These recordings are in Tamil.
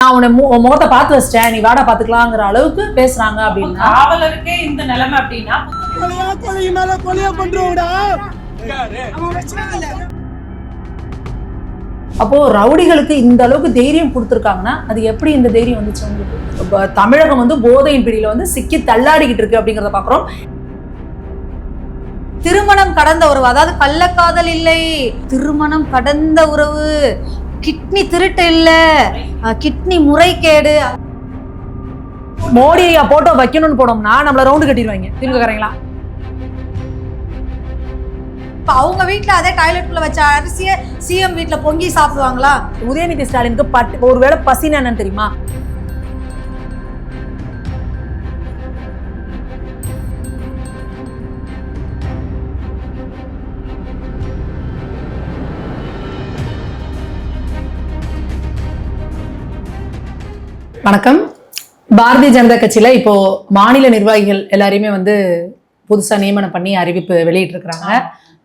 நான் உன்னை உன் முகத்தை பார்த்து வச்சிட்டேன். நீ வாடா பாத்துக்கலாங்கிற அளவுக்கு பேசுறாங்க அப்ப அப்படின்னா காவலருக்கே இந்த நிலைமை அப்படின்னா மேல கொலையா பண்றோம்டா அப்போ ரவுடிகளுக்கு இந்த அளவுக்கு தைரியம் கொடுத்துருக்காங்கன்னா அது எப்படி இந்த தைரியம் வந்துச்சு உங்களுக்கு? தமிழகம் வந்து போதையின் பிடியில வந்து சிக்கி தள்ளாடிக்கிட்டு இருக்கு அப்படிங்கறத பாக்குறோம். திருமணம் கடந்த உறவு அதாவது கள்ளக்காதல் இல்லை. திருமணம் கடந்த உறவு. கிட்னி திருட்டு இல்ல. கிட்னி முறைகேடு. மோடி ஐயா போட்டோ வைக்கணும்னு போனோம்னா நம்மள ரவுண்டு கட்டிடுவாங்க. திமுக காரங்களா இப்ப அவங்க வீட்ல அதே டாய்லெட்குள்ள வச்ச அரிசிய சிஎம் வீட்ல பொங்கி சாப்பிடுவாங்களா? உதயநிதி ஸ்டாலினுக்கு பட் ஒருவேளை பசினா என்னன்னு தெரியுமா? வணக்கம். பாரதிய ஜனதா கட்சியில இப்போ மாநில நிர்வாகிகள் எல்லாரையுமே வந்து புதுசா நியமனம் பண்ணி அறிவிப்பு வெளியிட்டிருக்கிறாங்க.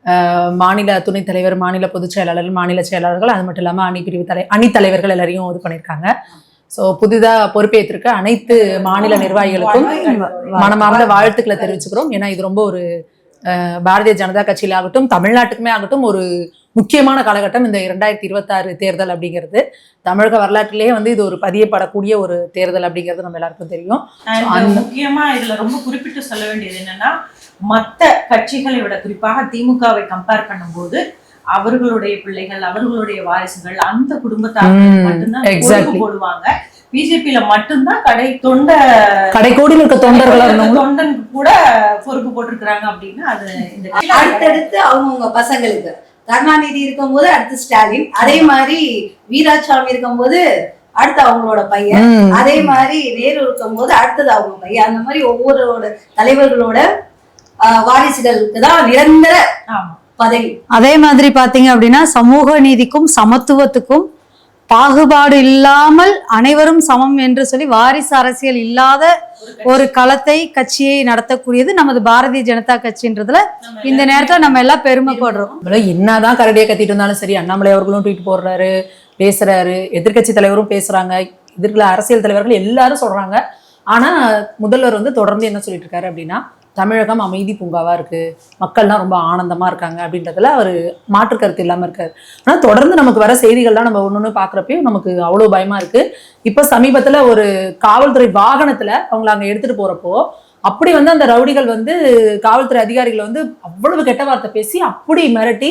அஹ் மாநில துணைத் தலைவர் மாநில பொதுச் செயலாளர் மாநில செயலாளர்கள் அது மட்டும் இல்லாம அணி பிரிவு தலை அணி தலைவர்கள் எல்லாரையும் இது பண்ணியிருக்காங்க. ஸோ புதிதா பொறுப்பேற்றிருக்க அனைத்து மாநில நிர்வாகிகளுக்கும் மனமார்ந்த வாழ்த்துக்களை தெரிவிச்சுக்கிறோம். ஏன்னா இது ரொம்ப ஒரு பாரதிய ஜனதா கட்சியில ஆகட்டும் தமிழ்நாட்டுக்குமே ஆகட்டும் ஒரு முக்கியமான காலகட்டம் இந்த இரண்டாயிரத்தி இருபத்தாறு தேர்தல் அப்படிங்கிறது. தமிழக வரலாற்றிலேயே வந்து இது ஒரு பதியப்படக்கூடிய ஒரு தேர்தல் அப்படிங்கிறது நம்ம எல்லாருக்கும் தெரியும். முக்கியமா இதுல ரொம்ப குறிப்பிட்டு சொல்ல வேண்டியது என்னன்னா மத்த கட்சிகளை விட குறிப்பாக திமுகவை கம்பேர் பண்ணும்போது அவர்களுடைய பிள்ளைகள் அவர்களுடைய வாரிசுகள் அந்த குடும்பத்தார்கள் ம், மட்டும்தான் போடுவாங்க பிஜேபியில மட்டும்தான் கடை தொண்ட கடைக்கோடியில் இருக்க தொண்டர்களா இருந்தவங்க தொண்டன் கூட பொறுப்பு போட்டிருக்கிறாங்க அப்படின்னா அது இந்த அடுத்தடுத்து அவங்கவுங்க பசங்களுக்கு கருணாநிதி இருக்கும்போது அடுத்து ஸ்டாலின் அதே மாதிரி வீராசாமி இருக்கும்போது அடுத்து அவங்களோட பையன். அதே மாதிரி நேரு இருக்கும்போது அடுத்தது அவங்க பையன். அந்த மாதிரி ஒவ்வொருவோட தலைவர்களோட ஆஹ், வாரிசுகளுக்கு தான் நிரந்தர பதவி. அதே மாதிரி பாத்தீங்க அப்படின்னா சமூக நீதிக்கும் சமத்துவத்துக்கும் பாகுபாடு இல்லாமல் அனைவரும் சமம் என்று சொல்லி வாரிசு அரசியல் இல்லாத ஒரு களத்தை கட்சியை நடத்தக்கூடியது நமது பாரதிய ஜனதா கட்சின்றதுல இந்த நேரத்துல நம்ம எல்லாம் பெருமைப்படுறோம். என்னதான் கரடியை கத்திட்டு இருந்தாலும் சரி அண்ணாமலை அவர்களும் ட்வீட் போடுறாரு பேசுறாரு எதிர்க்கட்சி தலைவரும் பேசுறாங்க எதிர்க்கல அரசியல் தலைவர்கள் எல்லாரும் சொல்றாங்க. ஆனா முதல்வர் வந்து தொடர்ந்து என்ன சொல்லிட்டு இருக்காரு அப்படின்னா தமிழகம் அமைதி பூங்காவா இருக்கு. மக்கள்லாம் ரொம்ப ஆனந்தமா இருக்காங்க அப்படின்றதுல அவர் மாற்று கருத்து இல்லாம இருக்காரு. ஆனா தொடர்ந்து நமக்கு வர செய்திகள்லாம் நம்ம ஒண்ணு ஒண்ணு பார்க்குறப்பையும் நமக்கு அவ்வளவு பயமா இருக்கு. இப்ப சமீபத்துல ஒரு காவல்துறை வாகனத்துல அவங்கள அங்க எடுத்துட்டு போறப்போ அப்படி வந்து அந்த ரவுடிகள் வந்து காவல்துறை அதிகாரிகள் வந்து அவ்வளவு கெட்ட வார்த்தை பேசி அப்படி மிரட்டி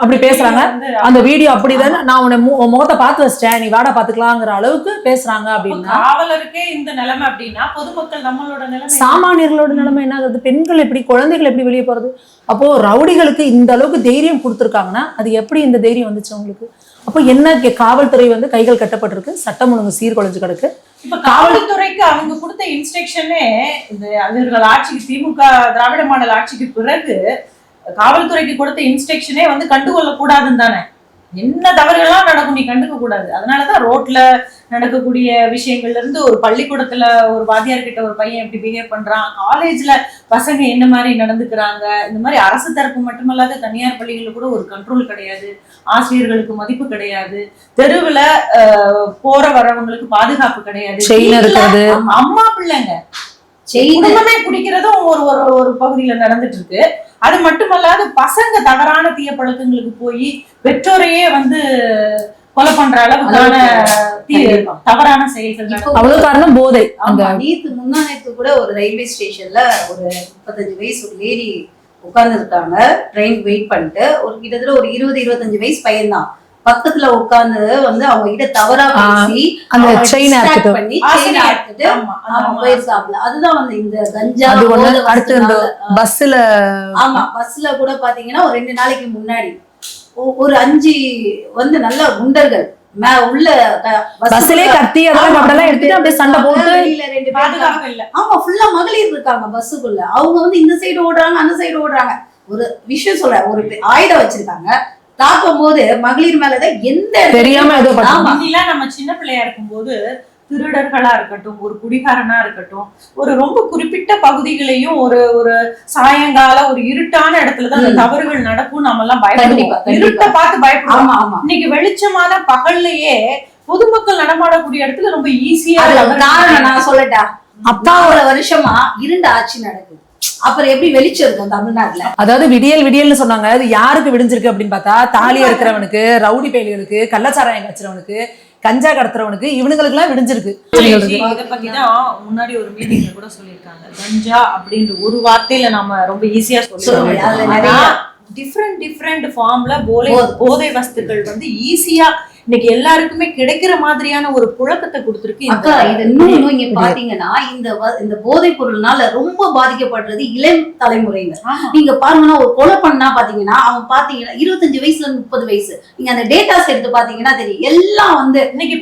அப்படி பேசுறாங்க. அந்த வீடியோ அப்படிதானே நான் உன்னை முகத்தை பார்த்து வச்சிட்டேன் நீ வாடா பாத்துக்கலாங்கிற அளவுக்கு பேசுறாங்க அப்ப அப்படின்னா. காவலருக்கே இந்த நிலைமை அப்படின்னா பொதுமக்கள் நம்மளோட நிலைமை சாமானியர்களோட நிலைமை என்ன? ஆகுது பெண்கள் எப்படி குழந்தைகள் எப்படி வெளியே போறது? அப்போ ரவுடிகளுக்கு இந்த அளவுக்கு தைரியம் கொடுத்துருக்காங்கன்னா அது எப்படி இந்த தைரியம் வந்துச்சு உங்களுக்கு? அப்போ என்ன காவல்துறை வந்து கைகள் கட்டப்பட்டிருக்கு? சட்டம் ஒழுங்கு சீர்குலைஞ்சு கிடக்கு. இப்ப காவல்துறைக்கு அவங்க கொடுத்த இன்ஸ்ட்ரக்ஷனே இந்த அவர்கள் ஆட்சிக்கு திமுக திராவிட மாடல் ஆட்சிக்கு பிறகு காவல்துறைக்கு கொடுத்த இன்ஸ்ட்ரக்ஷனே வந்து கண்டுகொள்ள கூடாதுன்னு தானே? என்ன தவறுகள்லாம் நடக்கும் நீ கண்டுக்க கூடாது. அதனாலதான் ரோட்ல நடக்கக்கூடிய விஷயங்கள்ல இருந்து ஒரு பள்ளிக்கூடத்துல ஒரு வாத்தியார் கிட்ட ஒரு பையன் எப்படி பிஹேவ் பண்றான். காலேஜ்ல பசங்க என்ன மாதிரி நடந்துக்கிறாங்க? இந்த மாதிரி அரசு தரப்பு மட்டுமல்லாத தனியார் பள்ளிகள்ல கூட ஒரு கண்ட்ரோல் கிடையாது. ஆசிரியர்களுக்கு மதிப்பு கிடையாது. தெருவுல போற வரவங்களுக்கு பாதுகாப்பு கிடையாது. அம்மா பிள்ளைங்க. குடும்பமே குடிக்கிறதும் ஒரு ஒரு ஒரு பகுதியில நடந்துட்டு இருக்கு அது மட்டுமல்லாத பசங்க தவறான தீய பழக்கங்களுக்கு போய் பெற்றோரையே வந்து கொலை பண்ற அளவுக்கான. தவறான செயல்கள் அவ்வளவு காரணம் போதை. நேத்து நேத்து கூட ஒரு ரயில்வே ஸ்டேஷன்ல ஒரு முப்பத்தஞ்சு வயசு ஒரு லேடி உட்கார்ந்து இருக்காங்க ட்ரெயின் வெயிட் பண்ணிட்டு ஒரு கிட்டத்தட்ட ஒரு இருபது இருபத்தஞ்சு வயசு பையன்தான். பக்கத்துல உட்கார்ந்து வந்து அவங்க கிட்ட தவறா பேசி அந்த செயின் பண்ணி. போயிருக்காப்ல. அதுதான் வந்து இந்த கஞ்சா அது ஒண்ணு போதை அடுத்து இந்த பஸ்ல ஆமா பஸ்ல கூட பாத்தீங்கன்னா ஒரு ரெண்டு நாளைக்கு முன்னாடி ஒ- ஒரு அஞ்சு வந்து நல்ல குண்டர்கள் மே- உள்ள பஸ்லயே கத்தி அதெல்லாம் அப்படிலாம் எடுத்துட்டு அப்படியே சண்டை போட்டு ரெண்டு. பாதுகாப்பு இல்ல. ஆமா ஃபுல்லா மகளிர் இருக்காங்க பஸ்ஸுக்குள்ள அவங்க வந்து இந்த சைடு ஓடுறாங்க அந்த சைடு ஓடுறாங்க. ஒரு விஷயம் சொல்றேன் ஒரு ஆயுதம் வச்சிருக்காங்க. தாக்கும் போது மகளிர் மேலதான் எந்த தெரியாம ஏதோ நம்ம சின்ன பிள்ளையா இருக்கும்போது திருடர்களா இருக்கட்டும் ஒரு குடிகாரனா இருக்கட்டும் ஒரு ரொம்ப குறிப்பிட்ட பகுதிகளையும் ஒரு ஒரு சாயங்கால ஒரு இருட்டான இடத்துலதான் அந்த. தவறுகள் நடக்கும் நம்ம எல்லாம் பயப்படுவோம். இருட்டை பார்த்து பயப்படுவோம். இன்னைக்கு வெளிச்சமான பகல்லையே பொதுமக்கள் நடமாடக்கூடிய இடத்துல ரொம்ப ஈஸியா ஒரு நான் சொல்லட்டா. அப்பா நாலு வருஷமா இருண்ட ஆட்சி நடக்குது. அப்புறம் எப்படி வெளிச்சம் இருக்கும் தமிழ்நாட்டுல? அதாவது விடியல் விடியல்னு சொன்னாங்க. அது யாருக்கு விடிஞ்சிருக்கு அப்படின்னு பார்த்தா தாலி இருக்கிறவனுக்கு ரவுடி பயல்களுக்கு கள்ளச்சாராயம் காய்ச்சறவனுக்கு கஞ்சா கடத்துறவனுக்கு இவனுங்களுக்கு எல்லாம் விடிஞ்சிருக்கு இத பத்தி தான் முன்னாடி ஒரு மீட்டிங்ல கூட சொல்லியிருக்காங்க. கஞ்சா அப்படின்ற ஒரு வார்த்தையில நாம ரொம்ப ஈஸியா. சொல்லிடுறோம் டிஃப்ரெண்ட் டிஃப்ரெண்ட் ஃபார்ம்ல போதை. போதை வஸ்துக்கள் வந்து ஈஸியா இன்னைக்கு எல்லாருக்குமே கிடைக்கிற மாதிரியான ஒரு புழக்கத்தை கொடுத்திருக்கு அக்கா இது இன்னும் இங்க பாத்தீங்கன்னா இந்த இந்த போதைப் பொருள்னால ரொம்ப பாதிக்கப்படுறது இளம் தலைமுறையினர். ஆமா. நீங்க பாருங்கன்னா ஒரு கொலை பண்ணா பாத்தீங்கன்னா அவன் பாத்தீங்கன்னா இருபத்தஞ்சு வயசுல இருந்து முப்பது வயசு. நீங்க அந்த டேட்டாஸ் எடுத்து பாத்தீங்கன்னா தெரியும். எல்லாம் வந்து இன்னைக்கு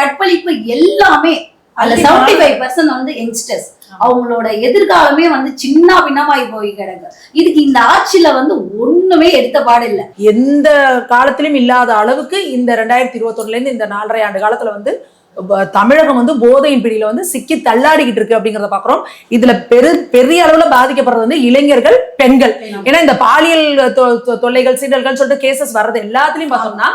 கற்பழிப்பு எல்லாமே அதுல செவன்டி ஃபைவ் பர்சன்ட் வந்து யங்ஸ்டர்ஸ் அவங்களோட எதிர்காலமே வந்து சின்ன பின்னமாயி போய் கிடக்கு. இதுக்கு இந்த ஆட்சியில வந்து ஒண்ணுமே எடுத்த பாடு இல்ல. எந்த காலத்திலும் இல்லாத அளவுக்கு இந்த ரெண்டாயிரத்தி இருபத்தொன்னுல இருந்து இந்த நாலரை ஆண்டு காலத்துல வந்து தமிழகம் வந்து போதையின் பிடியில வந்து சிக்கி தள்ளாடிக்கிட்டு இருக்கு அப்படிங்கறத பாக்குறோம். இதுல பெரு பெரிய அளவுல பாதிக்கப்படுறது வந்து இளைஞர்கள் பெண்கள். ஏன்னா இந்த பாலியல் தொல்லைகள் சீண்டல்கள் சொல்லிட்டு கேசஸ் வர்றது எல்லாத்துலயும் பார்த்தோம்னா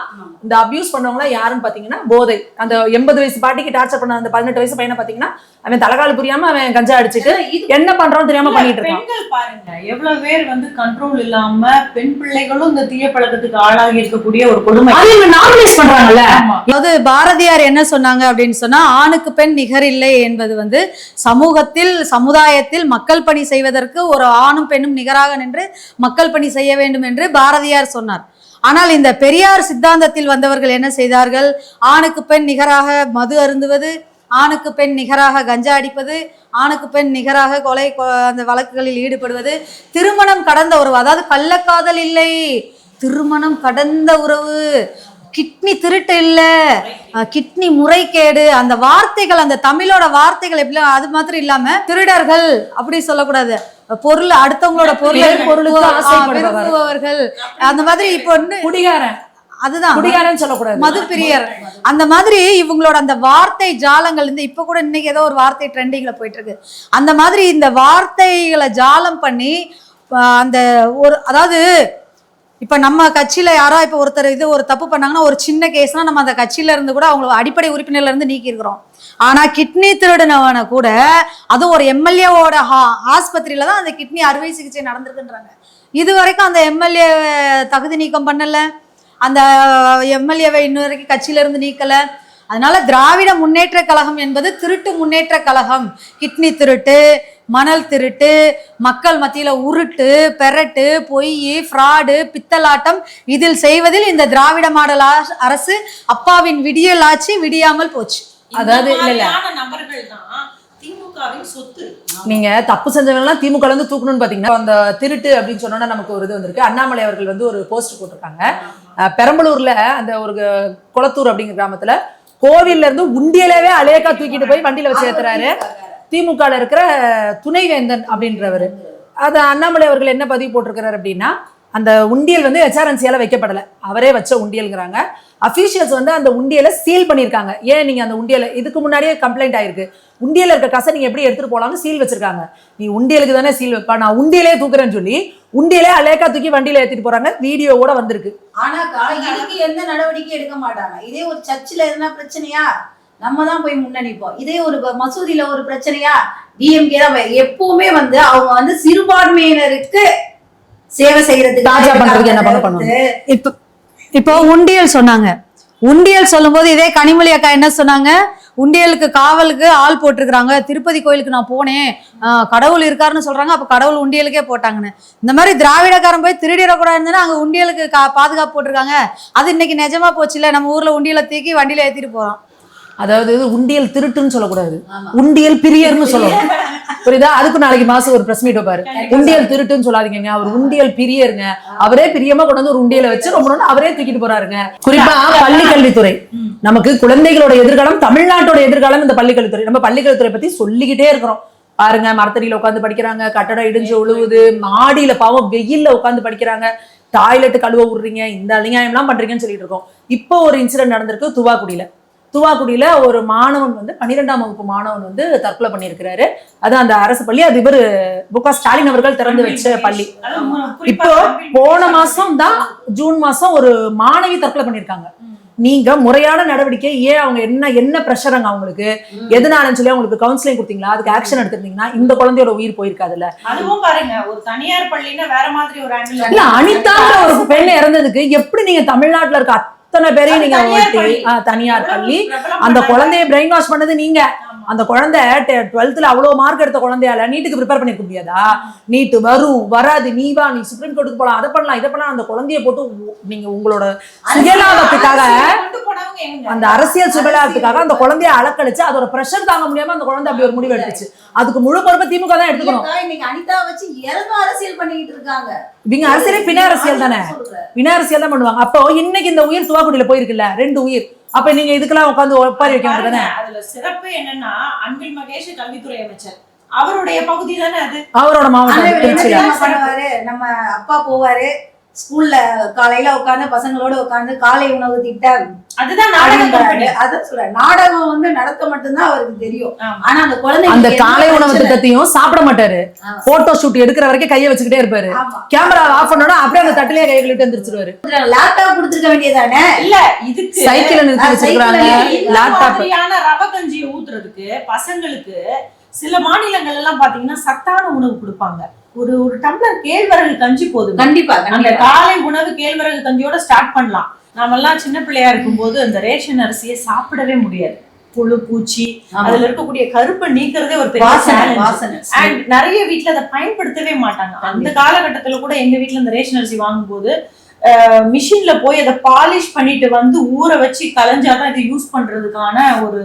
இந்த அபியூஸ் பண்ணவங்க யாருன்னு பாத்தீங்கன்னா போதை. அந்த எண்பது வயசு பாட்டிக்கு டார்ச்சர் பண்ண அந்த பதினெட்டு வயசு பையனை பாத்தீங்கன்னா அவன் தலைகால் புரியாம அவன் கஞ்சா அடிச்சுட்டு என்ன பண்றான்னு தெரியாம பண்ணிட்டு இருக்கான். பாருங்க எவ்வளவு பேர் வந்து கண்ட்ரோல் இல்லாம பெண் பிள்ளைகளும் இந்த தீய பழக்கத்துக்கு ஆளாகி இருக்கக்கூடிய ஒரு கொடுமை. நார்மலைஸ் பண்றாங்கல்ல. அதாவது பாரதியார் என்ன சொன்னாங்க அப்படின்னு சொன்னா ஆணுக்கு பெண் நிகரில்லை என்பது வந்து சமூகத்தில் சமுதாயத்தில் மக்கள் பணி செய்வதற்கு ஒரு ஆணும் பெண்ணும் நிகராக நின்று மக்கள் பணி செய்ய வேண்டும் என்று பாரதியார் சொன்னார். ஆனால் இந்த பெரியார் சித்தாந்தத்தில் வந்தவர்கள் என்ன செய்தார்கள்? ஆணுக்கு பெண் நிகராக மது அருந்துவது ஆணுக்கு பெண் நிகராக கஞ்சா அடிப்பது ஆணுக்கு பெண் நிகராக கொலை கொ- அந்த வழக்குகளில் ஈடுபடுவது. திருமணம் கடந்த உறவு அதாவது கள்ளக்காதல் இல்லை. திருமணம் கடந்த உறவு. கிட்னி திருட்டு இல்லை. கிட்னி முறைகேடு. அந்த வார்த்தைகள் அந்த தமிழோட வார்த்தைகள் எப்படி அது மாத்திரம் இல்லாம திருடர்கள் அப்படி சொல்லக்கூடாது. பொருள் அடுத்தவங்களோட பொருளை பொருளுக்கு அந்த மாதிரி இப்போ குடிகாரன். அதுதான். குடிகாரன் சொல்லக்கூடாது. மது பிரியர் அந்த மாதிரி இவங்களோட அந்த வார்த்தை ஜாலங்கள் இந்த இப்ப கூட இன்னைக்கு ஏதோ ஒரு வார்த்தை ட்ரெண்டிங்ல போயிட்டு இருக்கு அந்த மாதிரி இந்த வார்த்தைகளை ஜாலம் பண்ணி அந்த ஒரு அதாவது இப்போ நம்ம கட்சியில் யாரோ இப்போ ஒருத்தர் இது ஒரு தப்பு பண்ணாங்கன்னா ஒரு சின்ன கேஸ்னா நம்ம அந்த கட்சியில இருந்து கூட அவங்கள அடிப்படை உறுப்பினர்ல இருந்து நீக்கி இருக்கிறோம் ஆனா கிட்னி திருடினவனை கூட அதுவும் ஒரு எம்எல்ஏவோட ஹா ஆஸ்பத்திரியில தான் அந்த கிட்னி அறுவை சிகிச்சை நடந்திருக்குன்றாங்க. இது வரைக்கும் அந்த எம்எல்ஏ தகுதி நீக்கம் பண்ணல. அந்த எம்எல்ஏவை இன்ன வரைக்கும் கட்சியில இருந்து நீக்கல. அதனால திராவிட முன்னேற்ற கழகம் என்பது திருட்டு முன்னேற்ற கழகம். கிட்னி திருட்டு மணல் திருட்டு மக்கள் மத்தியில உருட்டு பெரட்டு பொய் ஃப்ராடு பித்தலாட்டம். இதில் செய்வதில் இந்த திராவிட மாடல் அரசு அப்பாவின் விடியல் ஆட்சி விடியாமல் போச்சு. அதாவது இல்ல இல்ல. நபர்கள் தான் நீங்க தப்பு செஞ்சவங்கலாம் திமுக இருந்து தூக்கணும்னு பாத்தீங்கன்னா அந்த திருட்டு அப்படின்னு சொன்னோன்னா நமக்கு ஒரு இது வந்திருக்கு. அண்ணாமலை அவர்கள் வந்து ஒரு போஸ்ட் போட்டிருக்காங்க. பெரம்பலூர்ல அந்த ஒரு குளத்தூர் அப்படிங்கிற கிராமத்துல கோவில்ல இருந்து உண்டியலவே அலேக்கா தூக்கிட்டு போய் வண்டியில வச்சு ஏத்துறாரு. திமுகவில் இருக்கிற துணைவேந்தன் அப்படின்றவர். அது அண்ணாமலை அவர்கள் என்ன பதிவு போட்டிருக்கிறாரு அப்படின்னா அந்த உண்டியல் வந்து ஹெச்ஆர்என்சியால் வைக்கப்படல. அவரே வச்ச உண்டியல்ங்கிறாங்க. அஃபீஷியல்ஸ் வந்து அந்த உண்டியலை சீல் பண்ணியிருக்காங்க. ஏன் நீங்க அந்த உண்டியலை இதுக்கு முன்னாடியே கம்ப்ளைண்ட் ஆயிருக்கு. உண்டியல இருக்க காசை நீங்க எப்படி எடுத்துட்டு போகலாம்னு சீல் வச்சிருக்காங்க. நீ உண்டியலுக்கு தானே சீல் வைப்பா நான் உண்டியலே தூக்குறேன்னு சொல்லி உண்டியலே அலேக்கா தூக்கி வண்டியில ஏத்திட்டு போறாங்க. வீடியோ கூட வந்திருக்கு. ஆனா இதுக்கு எந்த நடவடிக்கை எடுக்க மாட்டாங்க? இதே ஒரு சர்ச்சில் எதுனா பிரச்சனையா? நம்ம தான் போய் முன்னணிப்போம். இதே ஒரு மசூதியில ஒரு பிரச்சனையா டிஎம்கே தான் எப்பவுமே வந்து அவங்க வந்து சிறுபான்மையினருக்கு சேவை செய்யறதுக்கு தாஜா பண்றதுக்கு என்ன பண்ண பண்ணுவாங்க இப்போ இப்போ உண்டியல் சொன்னாங்க. உண்டியல் சொல்லும்போது இதே கனிமொழி அக்கா என்ன சொன்னாங்க? உண்டியலுக்கு காவலுக்கு ஆள் போட்டிருக்கிறாங்க. திருப்பதி கோயிலுக்கு நான் போனேன். கடவுள் இருக்காருன்னு சொல்றாங்க. அப்ப கடவுள் உண்டியலுக்கே போட்டாங்கன்னு. இந்த மாதிரி திராவிடக்காரன் போய் திருடிடக்கூடாதுன்னு அங்க உண்டியலுக்கு கா பாதுகாப்பு போட்டிருக்காங்க. அது இன்னைக்கு நிஜமா போச்சுல நம்ம ஊர்ல உண்டியலை தூக்கி வண்டியில ஏத்திட்டு போறோம். அதாவது உண்டியல் திருட்டுன்னு சொல்லக்கூடாது. உண்டியல் பிரியர்னு சொல்லணும். புரியுதா? அதுக்கு நாளைக்கு மாசம் ஒரு பிரஸ் மீட் வைப்பாரு. உண்டியல் திருட்டுன்னு சொல்லாதீங்க அவர் உண்டியல் பிரியருங்க. அவரே பிரியமா கொண்டு வந்து ஒரு உண்டியலை வச்சு ரொம்ப நாள் அவரே தூக்கிட்டு போறாருங்க. குறிப்பா பள்ளி கல்வித்துறை நமக்கு குழந்தைகளோட எதிர்காலம் தமிழ்நாட்டோட எதிர்காலம் இந்த பள்ளி கல்வித்துறை நம்ம பள்ளி கல்வித்துறை பத்தி சொல்லிக்கிட்டே இருக்கிறோம். பாருங்க மரத்தடியில உட்காந்து படிக்கிறாங்க. கட்டடம் இடிஞ்சு உழுவுது. மாடியில பாவம் வெயில்ல உட்காந்து படிக்கிறாங்க. டாய்லெட் கழுவ விடுறீங்க. இந்த அநியாயம்லாம் பண்றீங்கன்னு சொல்லிட்டு இருக்கோம். இப்போ ஒரு இன்சிடென்ட் நடந்திருக்கு துவாக்குடியில. துவாக்குடியில ஒரு மாணவன் வந்து பன்னிரெண்டாம் வகுப்பு மாணவன் வந்து தற்கொலை பண்ணியிருக்கிறாரு. அது அந்த அரசு பள்ளி அது இவர் மு க ஸ்டாலின் அவர்கள் திறந்து வச்ச பள்ளி. இப்போ போன மாசம் தான் ஜூன் மாசம் ஒரு மாணவி தற்கொலை பண்ணியிருக்காங்க. நீங்க முறையான நடவடிக்கை ஏன் அவங்க என்ன என்ன ப்ரெஷருங்க அவங்களுக்கு? எதனாலன்னு சொல்லி அவங்களுக்கு கவுன்சிலிங் கொடுத்தீங்களா? அதுக்கு ஆக்ஷன் எடுத்திருந்தீங்கன்னா இந்த குழந்தையோட உயிர் போயிருக்காதுல்ல. அதுவும் பாருங்க ஒரு தனியார் பள்ளின்னா வேற மாதிரி ஒரு இல்ல அனிதாங்கிற ஒரு பெண் இறந்ததுக்கு எப்படி நீங்க தமிழ்நாட்டுல இருக்க அத்தனை பேரையும் நீங்க தனியார் ஓட்டி பள்ளி. தனியார் அந்த குழந்தைய பிரெயின் வாஷ் பண்ணது நீங்க. அந்த குழந்தை டுவெல்த்ல அவ்வளவு மார்க் எடுத்த குழந்தையால நீட்டுக்கு ப்ரிப்பேர் பண்ணிருக்க முடியாதா? நீட்டு வரும் வராது நீ வா நீ சுப்ரீம் கோர்ட்டுக்கு போலாம் அதை பண்ணலாம் இதை பண்ணலாம் அந்த குழந்தைய போட்டு உ- நீங்க உங்களோட சுயலாபத்துக்காக அந்த அரசியல் சுயலாபத்துக்காக அந்த குழந்தைய அலக்கழிச்சு அதோட பிரஷர் தாங்க முடியாம அந்த குழந்தை அப்படி ஒரு முடிவு எடுத்துச்சு. அதுக்கு முழு பொறுப்பை திமுக தான் எடுத்துக்கணும். இன்னைக்கு அனிதா வச்சு அரசியல் பண்ணிட்டு இருக்காங்க. இவங்க அரசியலே பின்ன அரசியல் தானே. பின்ன அரசியல் தான் பண்ணுவாங்க. அப்போ இன்னைக்கு இந்த உயிர் துவாக்குடியில போயிருக்குல்ல? ரெண்டு உயிர். அப்ப நீங்க இதுக்கெல்லாம் உட்காந்து ஒப்பாரி வைக்க அதுல சிறப்பு என்னன்னா அன்பில் மகேஷ் கல்வித்துறை அமைச்சர். அவருடைய பகுதி தானே அது? அவரோட மாவட்டம் நம்ம அப்பா போவாரு. ஸ்கூல்ல காலையில உட்காந்து பசங்களோட உட்காந்து காலை உணவு திட்டம் அதுதான். அதான் சொல்றேன். நாடகம் வந்து நடத்த மட்டும்தான் அவருக்கு தெரியும். ஆனா அந்த குழந்தை அந்த காலை உணவு திட்டத்தையும் சாப்பிட மாட்டாரு. போட்டோ ஷூட் எடுக்கிற வரைக்கும் கையை வச்சுக்கிட்டே இருப்பாரு. கேமரா ஆஃப் பண்ணோட அப்படியே அந்த தட்டிலேயே கழுவிட்டு எந்திரிச்சிருவாரு. லேப்டாப் கொடுத்துருக்க வேண்டியதானே? இல்ல இதுக்கு சைக்கிள நிறுத்தி வச்சிருக்காங்க லேப்டாப் ரவ கஞ்சியை ஊத்துறதுக்கு பசங்களுக்கு சில மாநிலங்கள் எல்லாம் பாத்தீங்கன்னா சத்தான உணவு கொடுப்பாங்க. ஒரு ஒரு டம்ளர் கேழ்வரகு கஞ்சி போதும் கண்டிப்பா அந்த காலை உணவு கேழ்வரகு கஞ்சியோட ஸ்டார்ட் பண்ணலாம். நாமெல்லாம் சின்ன பிள்ளையா இருக்கும்போது அந்த ரேஷன் அரிசியை சாப்பிடவே முடியாது. புழு பூச்சி. அதுல இருக்கக்கூடிய கருப்பை நீக்கிறதே ஒரு பெரிய And நிறைய வீட்ல அதை பயன்படுத்தவே மாட்டாங்க. அந்த காலகட்டத்துல கூட எங்க வீட்ல இந்த ரேஷன் அரிசி வாங்கும்போது மிஷின்ல போய் அதை பாலிஷ் பண்ணிட்டு வந்து ஊற வச்சு கலைஞ்சாதான் இதை யூஸ் பண்றதுக்கான ஒரு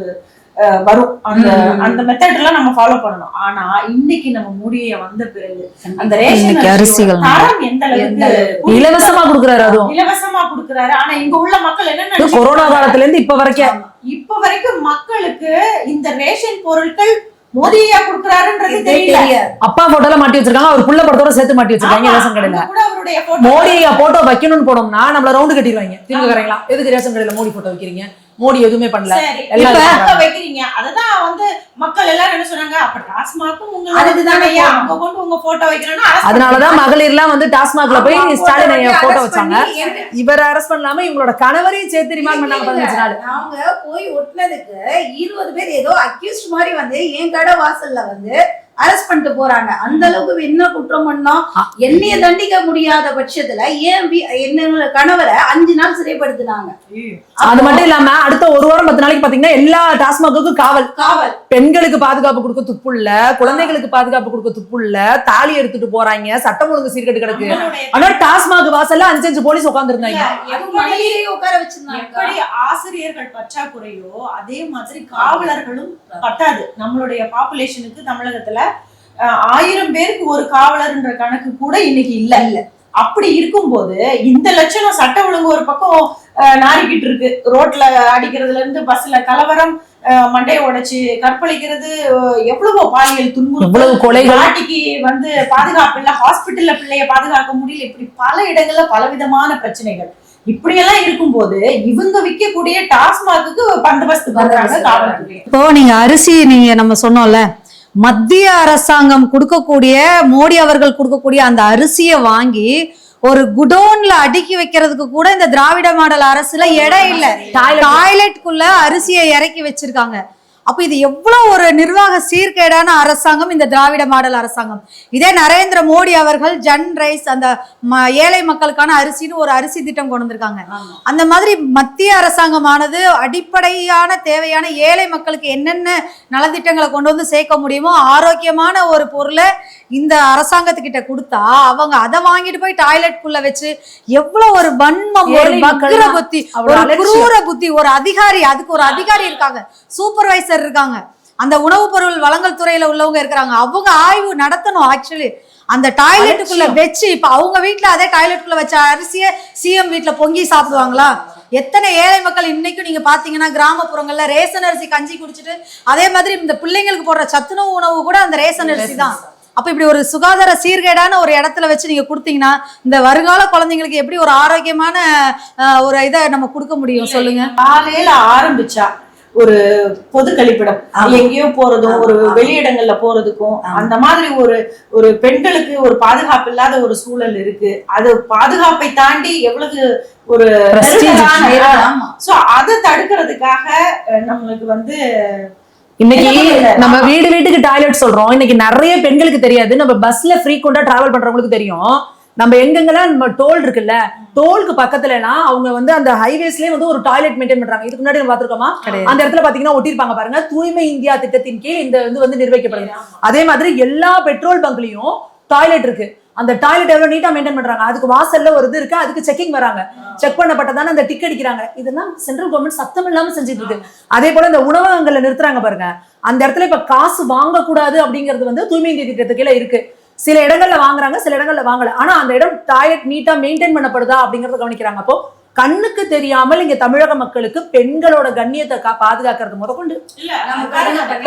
வரும். அந்த. அந்த மெத்தட் எல்லாம் நம்ம ஃபாலோ பண்ணணும். ஆனா இன்னைக்கு நம்ம முடிய வந்த பிறகு அந்த ரேஷன் அரிசிகள் தரம் எந்த அளவுக்கு இலவசமா கொடுக்குறாரு அதுவும். இலவசமா கொடுக்கறாரு. ஆனா இங்க உள்ள மக்கள் என்ன கொரோனா? காலத்துல இருந்து இப்ப வரைக்கும். இப்ப வரைக்கும் மக்களுக்கு இந்த ரேஷன் பொருட்கள் மோதியா கொடுக்கறாருன்றது தெரியல. அப்பா போட்டோல மாட்டி வச்சிருக்காங்க. அவர் புள்ள படத்தோட சேர்த்து மாட்டி வச்சிருக்காங்க. ரேஷன் கடையில. அங்க கூட அவருடைய photo மோடி போட்டோ வைக்கணும்னு போனோம்னா நம்மள ரவுண்டு கட்டிடுவாங்க. திமுக காரங்களா எதுக்கு ரேஷன் கடையில மோடி போட்டோ வைக்கிறீங்க? மோடி எதுவுமே பண்ணல. எல்லாம் வைக்கிறீங்க. அததான் வந்து மக்கள் எல்லாரும் என்ன சொன்னாங்க அப்ப டாஸ்மாக்கும் உங்க. அங்க கொண்டு உங்க போட்டோ வைக்கிறோம்னா அதனாலதான் மகளிர்லாம் வந்து டாஸ்மாக்ல போய் ஸ்டாலின் ஐயா போட்டோ வச்சாங்க. இவர் அரெஸ்ட் பண்ணாம இவங்களோட கணவரையும் சேர்த்து ரிமாண்ட் பண்ணாங்க பதினஞ்சு நாள். அவங்க போய் ஒட்டினதுக்கு இருபது பேர் ஏதோ அக்யூஸ்ட் மாதிரி வந்து என் கடை வாசல்ல வந்து அரெஸ்ட் பண்ணிட்டு போறாங்க. அந்த அளவுக்கு என்ன குற்றம் பண்ணோம் என்னைய தண்டிக்க முடியாத பட்சத்துல ஏன் வி- என்னோட கணவரை அஞ்சு நாள் சிறைப்படுத்தினாங்க. அது மட்டும் இல்லாம அடுத்த ஒரு வாரம் பத்து நாளைக்கு பாத்தீங்கன்னா எல்லா டாஸ்மாகுக்கும் காவல். காவல். பெண்களுக்கு பாதுகாப்பு கொடுக்க துப்பு இல்ல குழந்தைகளுக்கு பாதுகாப்பு கொடுக்க துப்பு இல்ல தாலி எடுத்துட்டு போறாங்க சட்டம் ஒழுங்கு சீர்கெட்டு கிடக்கு. ஆனா டாஸ்மாக் வாசல்ல அஞ்சு அஞ்சு போலீஸ் அதுவும் மனைவியே உட்கார வச்சிருந்தாங்க? ஆசிரியர்கள் பற்றாக்குறையோ அதே மாதிரி காவலர்களும் பத்தாது. நம்மளுடைய பாப்புலேஷனுக்கு தமிழகத்துல ஆயிரம் பேருக்கு ஒரு காவலர்ன்ற கணக்கு கூட இன்னைக்கு இல்ல. இல்ல. அப்படி இருக்கும்போது இந்த லட்சணம் சட்ட ஒழுங்கு ஒரு பக்கம் அஹ், நாறிக்கிட்டு இருக்கு. ரோட்ல அடிக்கிறதுல இருந்து பஸ்ல கலவரம் மண்டையை உடைச்சு கற்பழிக்கிறது எவ்வளவோ பாலியல் துன்புறுத்தல் பாட்டிக்கு வந்து பாதுகாப்பு இல்ல ஹாஸ்பிட்டல்ல பிள்ளைய பாதுகாக்க முடியல. இப்படி பல இடங்கள்ல பலவிதமான பிரச்சனைகள். இப்படியெல்லாம் இருக்கும்போது இவங்க விற்கக்கூடிய டாஸ்மாக்கு பந்தோபஸ்து பண்றாங்க காவல்துறை இப்போ நீங்க அரிசி நீங்க நம்ம சொன்னோம்ல மத்திய அரசாங்கம் கொடுக்கக்கூடிய மோடி அவர்கள் கொடுக்கக்கூடிய அந்த அரிசியை வாங்கி ஒரு குடோன்ல அடுக்கி வைக்கிறதுக்கு கூட இந்த திராவிட மாடல் அரசுல இடம் இல்ல. டாய்லெட்குள்ள அரிசியை இறக்கி வச்சிருக்காங்க. அப்ப இது எவ்வளவு ஒரு நிர்வாக சீர்கேடான அரசாங்கம் இந்த திராவிட மாடல் அரசாங்கம் இதே நரேந்திர மோடி அவர்கள் ஜன் ரைஸ் அந்த ஏழை மக்களுக்கான அரிசின்னு ஒரு அரிசி திட்டம் கொண்டு வந்திருக்காங்க. அந்த மாதிரி மத்திய அரசாங்கமானது அடிப்படையான தேவையான ஏழை மக்களுக்கு என்னென்ன நலத்திட்டங்களை கொண்டு வந்து சேர்க்க முடியுமோ ஆரோக்கியமான ஒரு பொருளை இந்த அரசாங்கத்துக்கிட்ட கொடுத்தா அவங்க அதை வாங்கிட்டு போய் டாய்லெட்குள்ள வச்சு எவ்வளவு ஒரு வன்மம் ஒரு மக்கள்லாம் புத்தி ஒரு. குரூர புத்தி ஒரு அதிகாரி அதுக்கு ஒரு அதிகாரி இருக்காங்க சூப்பர்வைசர் இருக்காங்க. அந்த உணவுப் பொருள் வழங்கல் துறையில உள்ளவங்க இருக்கிறாங்க. அவங்க ஆய்வு நடத்தணும் ஆக்சுவலி அந்த டாய்லெட்டுக்குள்ள வச்சு இப்ப அவங்க வீட்ல அதே டாய்லெட்டுக்குள்ள வச்ச அரிசியை சிஎம் வீட்ல பொங்கி சாப்பிடுவாங்களா? எத்தனை ஏழை மக்கள் இன்னைக்கும் நீங்க பாத்தீங்கன்னா கிராமப்புறங்கள்ல ரேஷன் அரிசி கஞ்சி குடிச்சிட்டு அதே மாதிரி இந்த பிள்ளைங்களுக்கு போடுற சத்துணவு உணவு கூட அந்த ரேஷன் அரிசி தான். அப்ப இப்படி ஒரு சுகாதார சீர்கேடான ஒரு இடத்துல வச்சு நீங்க கொடுத்தீங்கன்னா இந்த வருங்கால குழந்தைங்களுக்கு எப்படி ஒரு ஆரோக்கியமான ஒரு இதை நம்ம கொடுக்க முடியும்? சொல்லுங்க. காலையில ஆரம்பிச்சா ஒரு பொது கழிப்பிடம். எங்கேயோ போறதும் ஒரு. வெளியிடங்கள்ல போறதுக்கும். அந்த மாதிரி ஒரு ஒரு பெண்களுக்கு ஒரு பாதுகாப்பு இல்லாத ஒரு சூழல் இருக்கு அது பாதுகாப்பை தாண்டி எவ்வளவு ஒரு சோ அதை தடுக்கிறதுக்காக நம்மளுக்கு வந்து இன்னைக்கு? நம்ம வீடு வீட்டுக்கு டாய்லெட் சொல்றோம் இன்னைக்கு நிறைய பெண்களுக்கு தெரியாது நம்ம பஸ்ல ஃப்ரீக்வெண்டா டிராவல் பண்றவங்களுக்கு தெரியும் நம்ம எங்கெங்கெல்லாம் நம்ம டோல் இருக்குல்ல டோலுக்கு பக்கத்துலலாம் அவங்க வந்து அந்த ஹைவேஸ்லயே வந்து ஒரு டாய்லெட் மெயின்டைன் பண்றாங்க. இதுக்கு முன்னாடி நம்ம பாத்துருக்கோமா அந்த இடத்துல பாத்தீங்கன்னா ஒட்டிருப்பாங்க பாருங்க. தூய்மை இந்தியா திட்டத்தின் கீழ் இந்த வந்து வந்து நிர்வகிக்கப்படுது. அதே மாதிரி எல்லா பெட்ரோல் பங்க்லயும் டாய்லெட் இருக்கு. அந்த டாய்லெட் எவ்வளவு நீட்டா மெயின்டைன் பண்றாங்க? அதுக்கு வாசல்ல ஒரு இது இருக்கு. அதுக்கு செக்கிங் வராங்க. செக் பண்ணப்பட்டதான அந்த டிக் அடிக்கிறாங்க. இதெல்லாம் சென்ட்ரல் கவர்மெண்ட் சத்தம் இல்லாம செஞ்சுட்டு இருக்கு. அதே போல இந்த உணவகங்கள்ல நிறுத்துறாங்க பாருங்க. அந்த இடத்துல இப்ப காசு வாங்கக்கூடாது அப்படிங்கிறது வந்து தூய்மை இந்திய திட்டத்துக்கு கீழே இருக்கு. சில இடங்கள்ல வாங்குறாங்க சில இடங்கள்ல வாங்கல. ஆனா அந்த இடம் டாய்லெட் நீட்டா மெயின்டைன் பண்ணப்படுதா அப்படிங்கறத கவனிக்கிறாங்க. அப்போ கண்ணுக்கு தெரியாமல் இங்க தமிழக மக்களுக்கு பெண்களோட கண்ணியத்தை கா- பாதுகாக்கிறது முதற்கொண்டு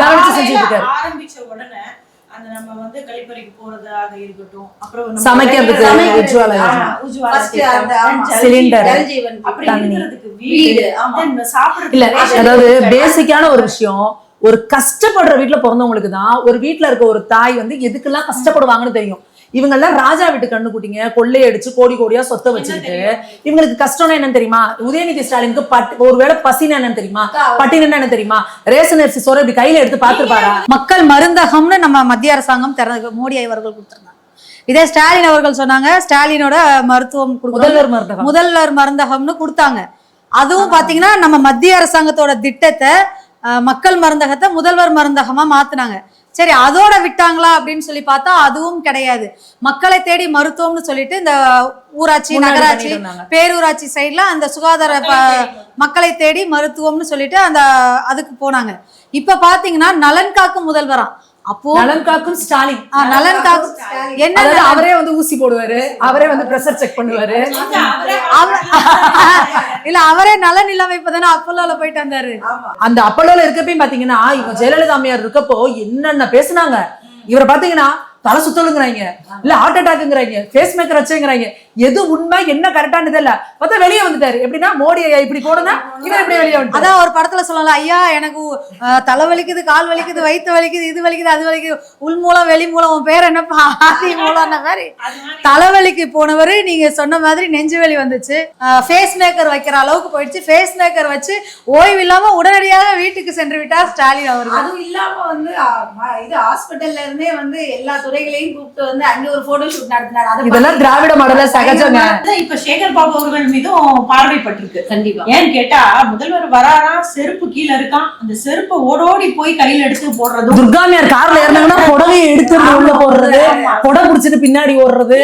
கவனிச்சு செஞ்சுட்டு இருக்காரு. அந்த நம்ம வந்து கழிப்பறைக்கு போறதாக இருக்கட்டும் அப்புறம் சமைக்கிறதுக்கு சிலிண்டர். அப்படி வீடு, இல்ல அதாவது. பேசிக்கான ஒரு விஷயம் ஒரு கஷ்டப்படுற வீட்டுல பிறந்தவங்களுக்கு தான் ஒரு வீட்டுல இருக்க ஒரு தாய் வந்து எதுக்கெல்லாம் கஷ்டப்படுவாங்கன்னு தெரியும். இவங்க எல்லாம் ராஜா வீட்டு கண்ணு குட்டிங்க கொள்ளையடிச்சு கோடி கோடியா சொத்தை தெரியும்? இவங்களுக்கு கஷ்டம்னா என்னன்னு தெரியுமா? உதயநிதி ஸ்டாலினுக்கு பட் ஒருவேளை பசினா என்னன்னு தெரியுமா? பட்டினா என்ன தெரியுமா? ரேஷன் அரிசி சோற இப்படி கையில எடுத்து பாத்துருப்பாரா மக்கள் மருந்தகம்னு நம்ம மத்திய அரசாங்கம் திறந்து மோடி அவர்கள் கொடுத்திருந்தாங்க. இதே ஸ்டாலின் அவர்கள் சொன்னாங்க ஸ்டாலினோட மருத்துவம். முதல்வர் மருந்தகம். முதல்வர் மருந்தகம்னு கொடுத்தாங்க. அதுவும் பாத்தீங்கன்னா நம்ம மத்திய அரசாங்கத்தோட திட்டத்தை மக்கள் மருந்தகத்தை முதல்வர் மருந்தகமா மாத்துனாங்க. சரி அதோட விட்டாங்களா அப்படின்னு சொல்லி பார்த்தா அதுவும் கிடையாது. மக்களை தேடி மருத்துவம்னு சொல்லிட்டு இந்த ஊராட்சி நகராட்சி. பேரூராட்சி சைடுல அந்த சுகாதார மக்களை தேடி மருத்துவம்னு சொல்லிட்டு அந்த அதுக்கு போனாங்க. இப்ப பாத்தீங்கன்னா நலன் காக்கும் முதல்வராம் அப்போ நலன் காக்கும் ஸ்டாலின். நலன் காக்கும் என்ன அவரே வந்து ஊசி போடுவாரு. அவரே வந்து பிரஷர் செக் பண்ணுவாரு. இல்ல அவரே நலன் இல்லாம இப்பதானே அப்பல்லோல போயிட்டு வந்தாரு. அந்த அப்பல்லோல இருக்கப்பையும் பாத்தீங்கன்னா இவங்க ஜெயலலிதா அம்மையார் இருக்கப்போ என்னென்ன பேசுனாங்க? இவரை பாத்தீங்கன்னா தலை சுத்தலுங்கிறாங்க. இல்ல ஹார்ட் அட்டாக்ங்கிறாங்க ஃபேஸ் மேக்கர் வச்சுங்கிறாங்க. எது உண்மை என்ன கரெக்டானது இல்ல பார்த்தா வெளியே வந்துட்டாரு. எப்படின்னா மோடி ஐயா இப்படி போடுனா இவர் எப்படி வெளியே வந்துட்டாரு. அதான் ஒரு படத்துல சொல்லலாம் ஐயா எனக்கு தலை வலிக்குது கால் வலிக்குது வயித்து வலிக்குது இது வலிக்குது அது வலிக்குது. உள் மூலம் வெளி மூலம் உன் பேர் என்னப்பா? ஆதி மூலம்ன மாதிரி. தலைவலிக்கு போனவர் நீங்க சொன்ன மாதிரி நெஞ்சு வலி வந்துச்சு. ஃபேஸ் மேக்கர் வைக்கிற அளவுக்கு போயிடுச்சு. ஃபேஸ் மேக்கர் வச்சு ஓய்வு இல்லாம உடனடியாக வீட்டுக்கு சென்று விட்டார் ஸ்டாலின் அவர்கள். அதுவும் இல்லாம வந்து இது ஹாஸ்பிட்டல்ல இருந்தே வந்து எல்லா துறைகளையும் கூப்பிட்டு வந்து அங்க ஒரு போட்டோ ஷூட் நடத்தினாரு இதெல்லாம் திராவிட மாடல சகஜங்க இப்ப சேகர் பாபு அவர்கள் மீதும் பார்வைப்பட்டிருக்கு. கண்டிப்பா. ஏன்னு கேட்டா முதல்வர் வராராம் செருப்பு கீழ இருக்கான் அந்த செருப்பை ஓடோடி போய் கையில எடுத்து போடுறதும் துர்காமியார் கார்ல ஏறினாங்கன்னா புடவையை எடுத்து உள்ள போடுறது புடவை பிடிச்சிட்டு பின்னாடி ஓடுறது.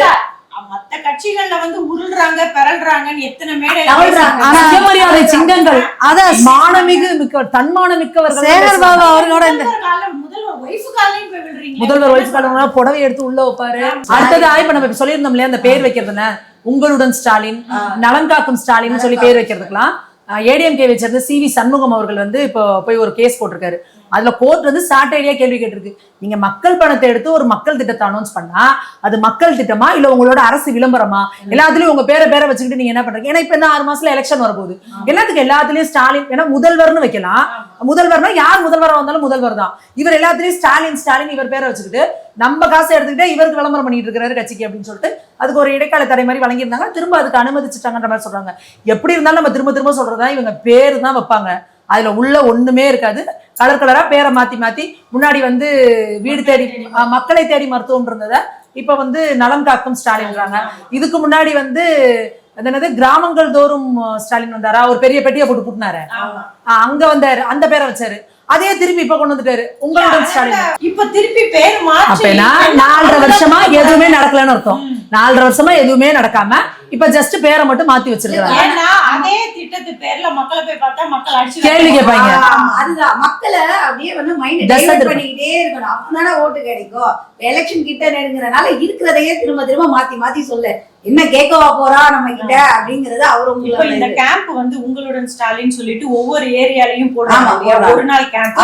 மத்த கட்சிகள்ல வந்து உருள்றாங்க பிறல்றாங்கன்னு எத்தனை மேடை சிங்கங்கள் அதான் மானமிகு மிக்க தன்மான மிக்கவர்கள் சேகர் பாபு அவர்களோட இந்த முதல்வர் ஒய்ஃபு காலங்களா புடவை எடுத்து உள்ள வைப்பாரு. அடுத்ததா இப்ப நம்ம சொல்லியிருந்தோம் இல்லையா அந்த பேர் வைக்கிறதுன உங்களுடன் ஸ்டாலின் நலன் காக்கும் ஸ்டாலின் சொல்லி பேர் வைக்கிறதுக்கெல்லாம் ஏடிஎம்கே வச்சிருந்த சி வி சண்முகம் அவர்கள் வந்து இப்போ போய் ஒரு கேஸ் போட்டிருக்காரு. அதுல கோர்ட் வந்து சாட்டர்டே கேள்வி கேட்டிருக்கு. நீங்க மக்கள் பணத்தை எடுத்து ஒரு மக்கள் திட்டத்தை அனௌன்ஸ் பண்ணா அது மக்கள் திட்டமா இல்ல உங்களோட அரசு விளம்பரமா? எல்லாத்துலயும் உங்க பேரை பேரை வச்சுக்கிட்டு நீங்க என்ன பண்றீங்க? ஏன்னா இப்ப இந்த ஆறு மாசத்துல எலெக்ஷன் வரப்போகுது. எல்லாத்துக்கும் எல்லாத்துலயும் ஸ்டாலின் ஏன்னா முதல்வர்னு வைக்கலாம். முதல்வர்னா யார் முதல்வரா வந்தாலும் முதல்வர் தான். இவர் எல்லாத்துலயும் ஸ்டாலின் ஸ்டாலின் இவர் பேரை வச்சுக்கிட்டு நம்ம காசை எடுத்துக்கிட்டு இவருக்கு விளம்பரம் பண்ணிட்டு இருக்காரு கட்சிக்கு அப்படின்னு சொல்லிட்டு அதுக்கு ஒரு இடைக்கால தடை மாதிரி வழங்கியிருந்தாங்க. திரும்ப அதுக்கு அனுமதிச்சுட்டாங்கன்ற மாதிரி சொல்றாங்க. எப்படி இருந்தாலும் நம்ம திரும்ப திரும்ப சொல்றதா இவங்க பேரு தான் வைப்பாங்க. அதுல உள்ள ஒண்ணுமே இருக்காது. கலர் கலரா பேரை மாத்தி மாத்தி முன்னாடி வந்து வீடு தேடி மக்களை தேடி மருத்துவம் இருந்ததை இப்ப வந்து நலம் காக்கும் ஸ்டாலின்றாங்க இதுக்கு முன்னாடி வந்து என்னது கிராமங்கள் தோறும் ஸ்டாலின் வந்தாரா? ஒரு பெரிய பெட்டியை போட்டு புட்டினாரு ஆமா. அங்க வந்தாரு. அந்த பேரை வச்சாரு. அதே திருப்பி இப்ப கொண்டு வந்துட்டாரு. உங்களுடன் ஸ்டாலின். இப்ப திருப்பி பேர் மாற்றி அப்பனா நாலரை வருஷமா எதுவுமே நடக்கலன்னு அர்த்தம். நாலரை வருஷமா எதுவுமே நடக்காம இப்ப ஜஸ்ட் பேரை மட்டும் மாத்தி வச்சிருக்காங்க ஏன்னா அதே திட்டத்து பேர்ல மக்களை போய் பார்த்தா மக்கள் அடிச்சு கேள்வி கேட்பாங்க. ஆமா, அதுதான். மக்களை அப்படியே வந்து மைண்ட் டைவர்ட் பண்ணிக்கிட்டே இருக்கணும். அப்பதானே ஓட்டு கிடைக்கும். எலெக்ஷன் கிட்ட நெருங்குறனால இருக்கிறதையே திரும்ப திரும்ப மாத்தி மாத்தி சொல்லு. என்ன கேட்கவா போறா நம்ம கிட்ட அப்படிங்கறது அவர் இப்ப இந்த கேம்ப் வந்து உங்களுடன் ஸ்டாலின் சொல்லிட்டு ஒவ்வொரு ஏரியாலையும் போடுறாங்க. ஒரு நாள் கேம்ப்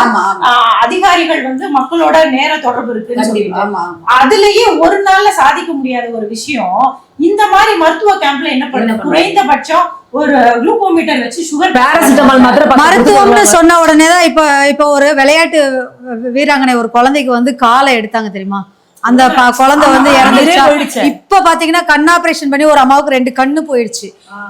அதிகாரிகள் வந்து மக்களோட நேர தொடர்பு ஆமா அதுலயே ஒரு நாள்ல சாதிக்க முடியாத ஒரு விஷயம் இந்த மாதிரி மருத்துவ கேம்ப்ல என்ன பண்ணணும்? குறைந்தபட்சம் ஒரு குளுக்கோமீட்டர் வச்சு சுகர் பேராசிட்டமால் மாத்திரை மருத்துவம்னு சொன்ன உடனே தான் இப்போ இப்போ ஒரு விளையாட்டு வீராங்கனை ஒரு குழந்தைக்கு வந்து காலை எடுத்தாங்க தெரியுமா? அந்த குழந்தை வந்து போயிடுச்சு. இப்ப பாத்தீங்கன்னா கண் ஆபரேஷன் பண்ணி ஒரு அம்மாவுக்கு ரெண்டு கண்ணு போயிடுச்சு.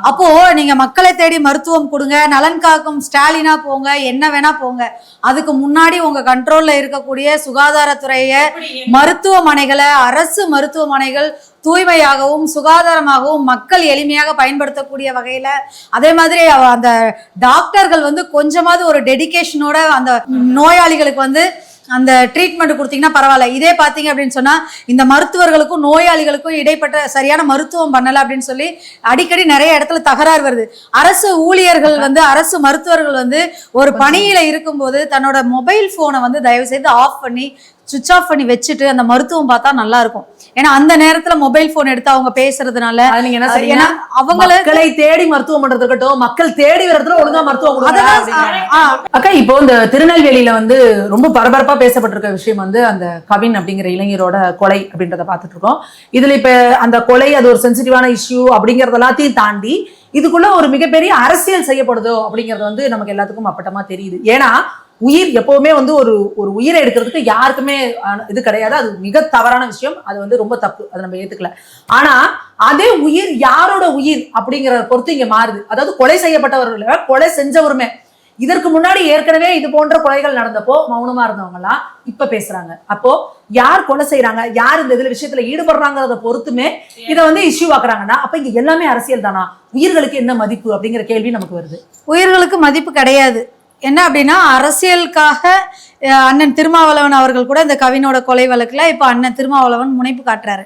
அப்போ நீங்க மக்களை தேடி மருத்துவம் கொடுங்க நலன் காக்கும் ஸ்டாலினா போங்க என்ன வேணா போங்க. அதுக்கு முன்னாடி உங்க கண்ட்ரோல்ல இருக்கக்கூடிய சுகாதாரத்துறைய மருத்துவமனைகளை அரசு மருத்துவமனைகள் தூய்மையாகவும் சுகாதாரமாகவும் மக்கள் எளிமையாக பயன்படுத்தக்கூடிய வகையில அதே மாதிரி அந்த டாக்டர்கள் வந்து கொஞ்சமாவது ஒரு டெடிகேஷனோட அந்த நோயாளிகளுக்கு வந்து அந்த ட்ரீட்மெண்ட் கொடுத்தீங்கன்னா பரவாயில்ல. இதே பார்த்தீங்க அப்படின்னு சொன்னா இந்த மருத்துவர்களுக்கும் நோயாளிகளுக்கும் இடைப்பட்ட சரியான மருத்துவம் பண்ணல அப்படின்னு சொல்லி அடிக்கடி நிறைய இடத்துல தகராறு வருது. அரசு ஊழியர்கள் வந்து அரசு மருத்துவர்கள் வந்து ஒரு பணியில இருக்கும்போது தன்னோட மொபைல் போனை வந்து தயவு செய்து ஆஃப் பண்ணி சுவிச் ஆஃப் பண்ணி வச்சுட்டு அந்த மருத்துவம் பார்த்தா நல்லா இருக்கும். ஏன்னா அந்த நேரத்துல மொபைல் போன் எடுத்து அவங்க பேசுறதுனால நீங்க என்ன அவங்கள தேடி மருத்துவம் பண்றது இருக்கட்டும் மக்கள் தேடி வர இடத்துல ஒழுங்கா மருத்துவம் அக்கா இப்போ இந்த திருநெல்வேலியில வந்து ரொம்ப பரபரப்பா பேசப்பட்டிருக்க விஷயம் வந்து அந்த கவின் அப்படிங்கிற இளைஞரோட கொலை அப்படின்றத பார்த்துட்டு இருக்கோம். இதுல இப்ப அந்த கொலை அது ஒரு சென்சிட்டிவான இஷ்யூ அப்படிங்கறது எல்லாத்தையும் தாண்டி இதுக்குள்ள ஒரு மிகப்பெரிய அரசியல் செய்யப்படுதோ அப்படிங்கிறது வந்து நமக்கு எல்லாத்துக்கும் அப்பட்டமா தெரியுது. ஏன்னா உயிர் எப்பவுமே வந்து ஒரு ஒரு உயிரை எடுக்கிறதுக்கு யாருக்குமே இது கிடையாது. அது மிக தவறான விஷயம். அது வந்து ரொம்ப தப்பு. அதை நம்ம ஏத்துக்கல. ஆனா அதே உயிர் யாரோட உயிர் அப்படிங்கிறத பொறுத்து இங்க மாறுது. அதாவது கொலை செய்யப்பட்டவர்கள கொலை செஞ்சவருமே. இதற்கு முன்னாடி ஏற்கனவே இது போன்ற கொலைகள் நடந்தப்போ மௌனமா இருந்தவங்கலாம் இப்ப பேசுறாங்க. அப்போ யார் கொலை செய்யறாங்க யார் இந்த இதுல விஷயத்துல ஈடுபடுறாங்கிறத பொறுத்துமே இதை வந்து இஷ்யூ ஆக்குறாங்கன்னா அப்ப இங்க எல்லாமே அரசியல் தானா? உயிர்களுக்கு என்ன மதிப்பு அப்படிங்கிற கேள்வி நமக்கு வருது. உயிர்களுக்கு மதிப்பு கிடையாது. என்ன அப்படின்னா அரசியலுக்காக அண்ணன் திருமாவளவன் அவர்கள் கூட இந்த கவினோட கொலை வழக்கில் இப்போ அண்ணன் திருமாவளவன் முனைப்பு காட்டுறாரு.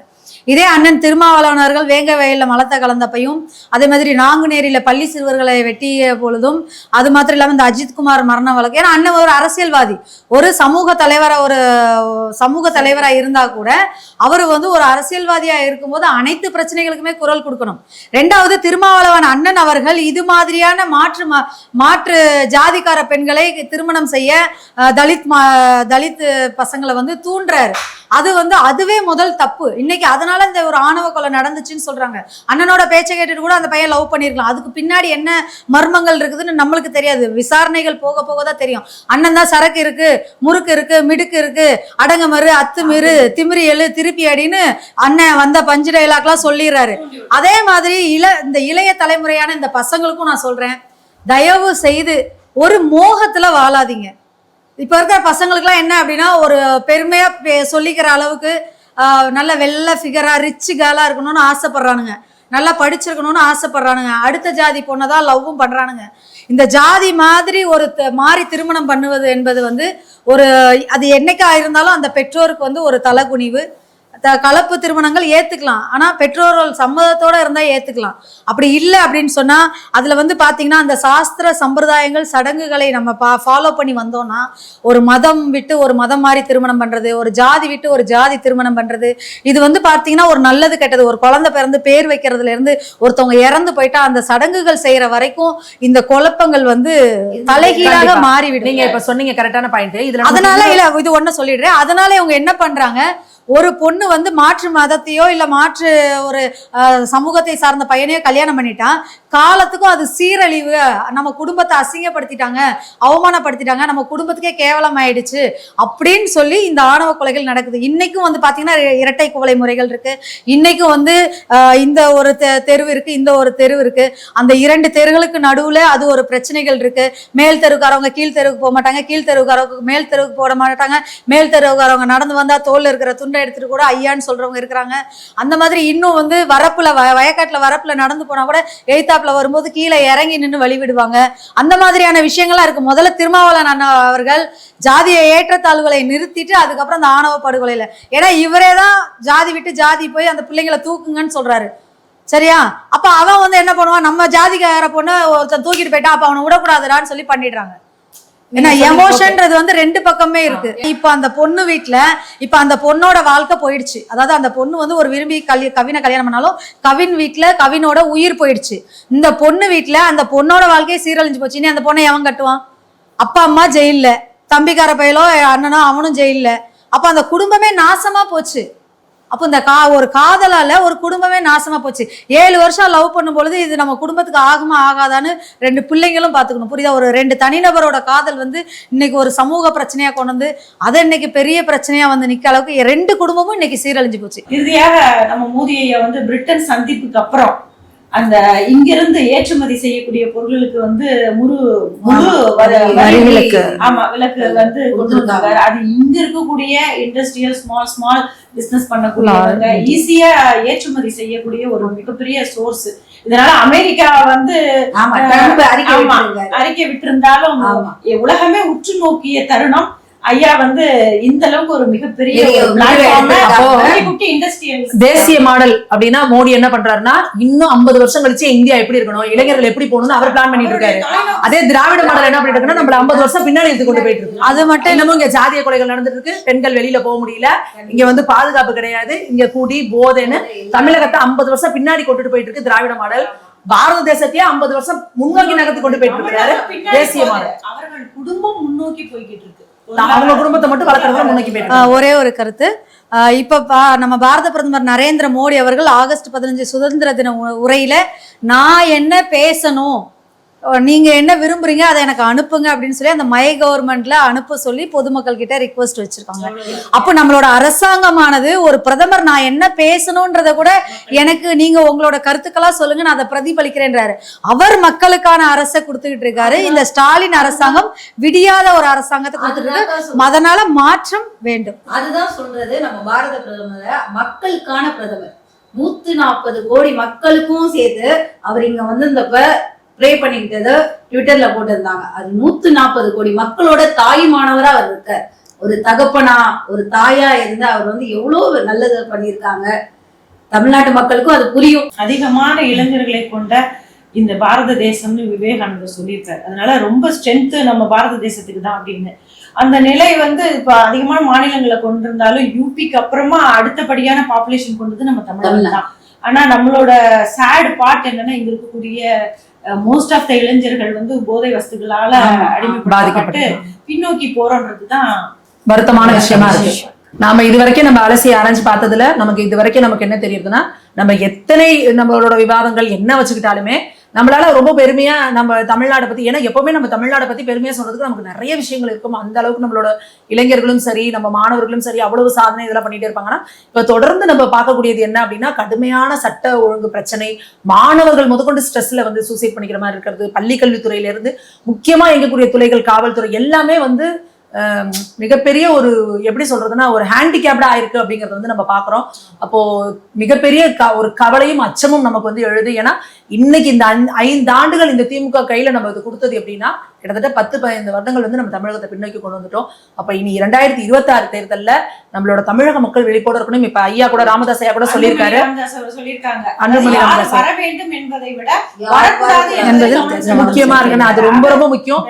இதே அண்ணன் திருமாவளவனர்கள் வேங்க வயலில் மலத்தை கலந்தப்பையும் அதே மாதிரி நாங்குநேரியில பள்ளி சிறுவர்களை வெட்டிய பொழுதும் அது மாத்திரம் இல்லாமல் இந்த அஜித்குமார் மரண வழக்கு. ஏன்னா அண்ணன் ஒரு அரசியல்வாதி. ஒரு சமூக தலைவரா ஒரு சமூக தலைவரா இருந்தா கூட அவர் வந்து ஒரு அரசியல்வாதியா இருக்கும்போது அனைத்து பிரச்சனைகளுக்குமே குரல் கொடுக்கணும். ரெண்டாவது திருமாவளவன் அண்ணன் அவர்கள் இது மாதிரியான மாற்று மாற்று ஜாதிக்கார பெண்களை திருமணம் செய்ய தலித் மா தலித் பசங்களை வந்து தூண்டுறாரு. அது வந்து அதுவே முதல் தப்பு. இன்னைக்கு அதனால இந்த ஒரு ஆணவ கொலை நடந்துச்சுன்னு சொல்றாங்க. அண்ணனோட பேச்சை கேட்டுட்டு கூட அந்த பையன் லவ் பண்ணிருக்கலாம். அதுக்கு பின்னாடி என்ன மர்மங்கள் இருக்குதுன்னு நம்மளுக்கு தெரியாது. விசாரணைகள் போக போக தான் தெரியும். அண்ணன் தான் சரக்கு இருக்கு முறுக்கு இருக்கு மிடுக்கு இருக்கு அடங்கமறு அத்துமிரு திமிரி எழு திருப்பி அடின்னு அண்ணன் வந்த பஞ்சு டைலாக்லாம் சொல்லிடுறாரு. அதே மாதிரி இள இந்த இளைய தலைமுறையான இந்த பசங்களுக்கும் நான் சொல்றேன். தயவு செய்து ஒரு மோகத்துல வாழாதீங்க. இப்போ இருக்கிற பசங்களுக்குலாம் என்ன அப்படின்னா ஒரு பெருமையாக சொல்லிக்கிற அளவுக்கு நல்ல வெள்ளை ஃபிகராக ரிச்சு கேர்லா இருக்கணும்னு ஆசைப்பட்றானுங்க. நல்லா படிச்சிருக்கணும்னு ஆசைப்பட்றானுங்க. அடுத்த ஜாதி பொண்ணை தான் லவ்வும் பண்ணுறானுங்க இந்த ஜாதி மாதிரி ஒரு த- மாறி திருமணம் பண்ணுவது என்பது வந்து ஒரு அது என்னைக்கா இருந்தாலும் அந்த பெற்றோருக்கு வந்து ஒரு தலைகுனிவு. கலப்பு திருமணங்கள் ஏத்துக்கலாம். ஆனா பெற்றோர்கள் சம்மதத்தோட இருந்தா ஏத்துக்கலாம். அப்படி இல்லை அப்படின்னு சொன்னா அதுல வந்து பாத்தீங்கன்னா அந்த சாஸ்திர சம்பிரதாயங்கள் சடங்குகளை நம்ம ஃபாலோ பண்ணி வந்தோம்னா ஒரு மதம் விட்டு ஒரு மதம் மாதிரி திருமணம் பண்றது ஒரு ஜாதி விட்டு ஒரு ஜாதி திருமணம் பண்றது இது வந்து பாத்தீங்கன்னா ஒரு நல்லது கெட்டது. ஒரு குழந்தை பிறந்து பேர் வைக்கிறதுல இருந்து ஒருத்தவங்க இறந்து போயிட்டா அந்த சடங்குகள் செய்யற வரைக்கும் இந்த குழப்பங்கள் வந்து தலைகீழாக. மாறிவிடும். நீங்க இப்ப சொன்னீங்க கரெக்டான பாயிண்ட் இதுல அதனால இல்ல இது ஒண்ணு சொல்லிடுறேன். அதனால இவங்க என்ன பண்றாங்க? ஒரு பொண்ணு வந்து மாற்று மதத்தையோ இல்லை மாற்று ஒரு சமூகத்தை சார்ந்த பையனையோ கல்யாணம் பண்ணிட்டான். காலத்துக்கும் அது சீரழிவு. நம்ம குடும்பத்தை அசிங்கப்படுத்திட்டாங்க அவமானப்படுத்திட்டாங்க நம்ம குடும்பத்துக்கே கேவலம் ஆயிடுச்சு அப்படின்னு சொல்லி இந்த ஆணவ கொலைகள் நடக்குது. இன்னைக்கும் வந்து பாத்தீங்கன்னா இரட்டை கொலை முறைகள் இருக்கு. இன்னைக்கும் வந்து இந்த ஒரு தெ- தெருவு இருக்கு இந்த ஒரு தெருவு இருக்கு. அந்த இரண்டு தெருவுகளுக்கு நடுவுல அது ஒரு பிரச்சனைகள் இருக்கு. மேல் தெருவுக்காரவங்க கீழ் தெருவுக்கு போக மாட்டாங்க கீழ் தெருவுக்காரவங்க மேல் தெருவுக்கு போட மாட்டாங்க. மேல் தெருவுக்காரவங்க நடந்து வந்தா தோல்ல இருக்கிற துண்டை எடுத்துட்டு கூட ஐயான்னு சொல்றவங்க இருக்கிறாங்க. அந்த மாதிரி இன்னும் வந்து வரப்புல வ- வயக்காட்டுல வரப்புல நடந்து போனா கூட எய்தாப்புல வரும்போது கீழே இறங்கி நின்று வழி விடுவாங்க அந்த மாதிரியான விஷயங்கள்லாம் இருக்கு. முதல்ல திருமாவளவன் அண்ணா அவர்கள் ஜாதிய ஏற்றத்தாழ்வுகளை நிறுத்திட்டு அதுக்கப்புறம் அந்த ஆணவ படுகொலையில. ஏன்னா இவரே தான் ஜாதி விட்டு ஜாதி போய் அந்த பிள்ளைங்களை தூக்குங்கன்னு சொல்றாரு. சரியா? அப்ப அவன் வந்து என்ன பண்ணுவான்? நம்ம ஜாதிக்கார பொண்ணு ஒருத்தன் தூக்கிட்டு போயிட்டா அப்ப அவனை விடக்கூடாதுடான்னு சொல்லி பண்ணிடுறாங்க. ஏன்னா எமோஷன்ன்றது வந்து ரெண்டு பக்கமே இருக்கு. இப்ப அந்த பொண்ணு வீட்ல இப்ப அந்த பொண்ணோட வாழ்க்கை போயிடுச்சு. அதாவது அந்த பொண்ணு வந்து ஒரு விரும்பி கல்ய கவினை கல்யாணம் பண்ணாலும் கவின் வீட்ல கவினோட உயிர் போயிடுச்சு. இந்த பொண்ணு வீட்ல அந்த பொண்ணோட வாழ்க்கையே சீரழிஞ்சு போச்சு. இனி அந்த பொண்ணை எவன் கட்டுவான்? அப்பா அம்மா ஜெயில்ல. தம்பிக்கார பையலோ அண்ணனோ அவனும் ஜெயில்ல. அப்ப அந்த குடும்பமே நாசமா போச்சு. அப்போ இந்த கா ஒரு காதலால ஒரு குடும்பமே நாசமா போச்சு. ஏழு வருஷம் லவ் பண்ணும் பொழுது இது நம்ம குடும்பத்துக்கு ஆகுமா ஆகாதான்னு ரெண்டு பிள்ளைங்களும் பார்த்துக்கணும். புரியுதா? ஒரு ரெண்டு தனிநபரோட காதல் வந்து இன்னைக்கு ஒரு சமூக பிரச்சனையாக கொண்டு வந்து அதை இன்னைக்கு பெரிய பிரச்சனையாக வந்து நிற்க அளவுக்கு ரெண்டு குடும்பமும் இன்னைக்கு சீரழிஞ்சு போச்சு. இறுதியாக நம்ம மோதியை வந்து பிரிட்டன் சந்திப்புக்கு அப்புறம் அந்த இங்கிருந்து ஏற்றுமதி செய்யக்கூடிய பொருட்களுக்கு வந்து முழு முழு விலக்கு. ஆமா விலக்கு வந்து கொண்டு வந்திருக்காரு. அது இங்க இருக்கக்கூடிய இண்டஸ்ட்ரியல் ஸ்மால் ஸ்மால் பிசினஸ் பண்ணக்கூடியவங்க. ஈஸியா ஏற்றுமதி செய்யக்கூடிய ஒரு மிகப்பெரிய சோர்ஸ் இதனால அமெரிக்கா வந்து அறிக்கை விட்டிருந்தாலும் ஆமா. உலகமே உற்று நோக்கிய தருணம். ஐயா வந்து இந்த அளவுக்கு ஒரு மிகப்பெரிய தேசிய மாடல் அப்படின்னா மோடி என்ன பண்றாருன்னா இன்னும் ஐம்பது வருஷம் கழிச்சு இந்தியா எப்படி இருக்கணும் இளைஞர்கள் எப்படி போகணும்னு அவர் பிளான் பண்ணிட்டு இருக்காரு. அதே திராவிட மாடல் என்ன பண்ணிட்டு இருக்குன்னா நம்மள ஐம்பது வருஷம் பின்னாடி எடுத்து கொண்டு போயிட்டு இருக்கு. அது மட்டும் இன்னமும் இங்க ஜாதிய கொலைகள் நடந்துட்டு இருக்கு. பெண்கள் வெளியில போக முடியல. இங்க வந்து பாதுகாப்பு கிடையாது. இங்க கூடி போதைன்னு தமிழகத்தை ஐம்பது வருஷம் பின்னாடி கொண்டுட்டு போயிட்டு இருக்கு திராவிட மாடல். பாரத தேசத்தையே ஐம்பது வருஷம் முன்னோக்கி நகர்த்தி கொண்டு போயிட்டு இருக்காரு தேசிய மாடல். அவர்கள் குடும்பம் முன்னோக்கி போய்கிட்டு இருக்கு. அவங்க குடும்பத்தை மட்டும் வளர்க்கறதுல முன்னோக்கி ஒரே ஒரு கருத்து. இப்ப பா- நம்ம பாரத பிரதமர் நரேந்திர மோடி அவர்கள் ஆகஸ்ட் பதினஞ்சு சுதந்திர தின உரையில நான் என்ன பேசணும் அஹ் நீங்க என்ன விரும்புறீங்க அதை எனக்கு அனுப்புங்க அப்படின்னு சொல்லி அந்த மை கவர்மெண்ட்ல அனுப்ப சொல்லி பொதுமக்கள் கிட்ட ரிக்வஸ்ட் வச்சிருக்காங்க. அப்போ நம்மளோட அரசாங்கமானது ஒரு பிரதமர் நான் என்ன பேசணுன்றத கூட எனக்கு நீங்க உங்களோட கருத்துக்களா சொல்லுங்க நான் அதை பிரதிபலிக்கிறேன்றாரு. அவர் மக்களுக்கான அரசை கொடுத்துக்கிட்டு இருக்காரு. இந்த ஸ்டாலின் அரசாங்கம் விடியாத ஒரு அரசாங்கத்தை கொடுத்துட்டு. அதனால மாற்றம் வேண்டும். அதுதான் சொல்றது நம்ம பாரத பிரதமரை மக்களுக்கான பிரதமர். நூத்து நாற்பது கோடி மக்களுக்கும் சேர்த்து அவர் இங்க வந்து இந்த ப்ரே பண்ணிக்கிட்டது ட்விட்டர்ல போட்டிருந்தாங்க. அது நூத்து நாற்பது கோடி மக்களோட தாயுமானவரா அவர் இருக்கார். ஒரு தகப்பனா ஒரு தாயா இருந்து அவர் வந்து எவ்வளவு நல்லது பண்ணியிருக்காங்க. தமிழ்நாட்டு மக்களுக்கும் அது புரியும். அதிகமான இளைஞர்களை கொண்ட இந்த பாரத தேசம்னு விவேகானந்தர் சொல்லியிருக்காரு. அதனால ரொம்ப ஸ்ட்ரென்த் நம்ம பாரத தேசத்துக்கு தான் அப்படின்னு. அந்த நிலை வந்து இப்ப அதிகமான மாநிலங்களை கொண்டிருந்தாலும் யூபிக்கு அப்புறமா அடுத்தபடியான பாப்புலேஷன் கொண்டது நம்ம தமிழ்நாடு தான். ஆனா நம்மளோட சேட் பார்ட் என்னன்னா இங்க இருக்கக்கூடிய மோஸ்ட் ஆஃப் த இளைஞர்கள் வந்து போதை வஸ்துகளால அடிமைப்படுத்தப்பட்டு பாதிக்கப்பட்டு பின்னோக்கி போறோன்றது தான் வருத்தமான விஷயமா இருக்கு. நாம இது வரைக்கும் நம்ம அலசி ஆராய்ஞ்சு பார்த்ததுல நமக்கு இது வரைக்கும் நமக்கு என்ன தெரியுதுன்னா நம்ம எத்தனை நம்மளோட விவாதங்கள் என்ன வச்சுக்கிட்டாலுமே நம்மளால ரொம்ப பெருமையா நம்ம தமிழ்நாடை பத்தி ஏன்னா எப்பவுமே நம்ம தமிழ்நாடை பத்தி பெருமையா சொல்றதுக்கு நமக்கு நிறைய விஷயங்கள் இருக்கும். அந்த அளவுக்கு நம்மளோட இளைஞர்களும் சரி நம்ம மாணவர்களும் சரி அவ்வளவு சாதனை இதெல்லாம் பண்ணிட்டே இருப்பாங்கன்னா இப்ப தொடர்ந்து நம்ம பார்க்கக்கூடியது என்ன அப்படின்னா கடுமையான சட்ட ஒழுங்கு பிரச்சனை மாணவர்கள் முதற்கொண்டு ஸ்ட்ரெஸ்ல வந்து சூசைட் பண்ணிக்கிற மாதிரி இருக்கிறது பள்ளி கல்வித்துறையில இருந்து முக்கியமா எங்கக்கூடிய துறைகள் காவல்துறை எல்லாமே வந்து மிகப்பெரிய ஒரு எப்படி சொல்றதுன்னா ஒரு ஹேண்டிகேப்டா ஆயிருக்கு அப்படிங்கறத வந்து நம்ம பாக்குறோம். அப்போ மிகப்பெரிய க- ஒரு கவலையும் அச்சமும் நமக்கு வந்து எழுது. ஏன்னா இன்னைக்கு இந்த ஐந்து- ஐந்து ஆண்டுகள் இந்த திமுக கையில நம்ம இது கொடுத்தது எப்படின்னா கிட்டத்தட்ட பத்து பதினைந்து வருடங்கள் வந்து நம்ம தமிழகத்தை பின்னோக்கி கொண்டு வந்துட்டோம். அப்ப இனி இரண்டாயிரத்தி இருபத்தி ஆறு தேர்தல்ல நம்மளோட தமிழக மக்கள் வெளிப்போட இருக்கணும். இப்ப ஐயா கூட ராமதாஸ் ஐயா கூட சொல்லியிருக்காரு. வர என்பதை விட வரக்கூடாது என்பது என்பது முக்கியமா இருக்குன்னு அது ரொம்ப ரொம்ப முக்கியம்.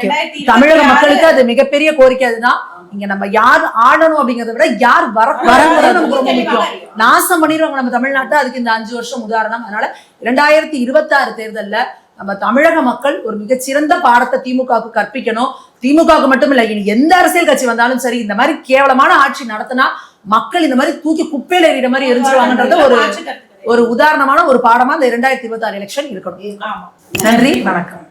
தமிழக மக்களுக்கு அது மிகப்பெரிய கோரிக்கை அதுதான். இங்க நம்ம யார் ஆளணும் அப்படிங்கறத விட யார் வரக்கூடாதுங்கிறது நமக்கு ரொம்ப முக்கியம். நாசம் பண்ணிடுவாங்க நம்ம தமிழ்நாட்டை அதுக்கு இந்த அஞ்சு வருஷம் உதாரணம். அதனால இரண்டாயிரத்தி இருபத்தி ஆறு தேர்தல்ல நம்ம தமிழக மக்கள் ஒரு மிகச்சிறந்த பாடத்தை திமுகவுக்கு கற்பிக்கணும். திமுகவுக்கு மட்டும் இல்ல இனி எந்த அரசியல் கட்சி வந்தாலும் சரி இந்த மாதிரி கேவலமான ஆட்சி நடத்தினா மக்கள் இந்த மாதிரி தூக்கி குப்பையில எறிகிற மாதிரி எரிஞ்சிருவாங்கன்றது ஒரு. ஒரு உதாரணமான ஒரு பாடமா இந்த இரண்டாயிரத்தி இருபத்தி ஆறு எலெக்ஷன் இருக்கணும் நன்றி வணக்கம்.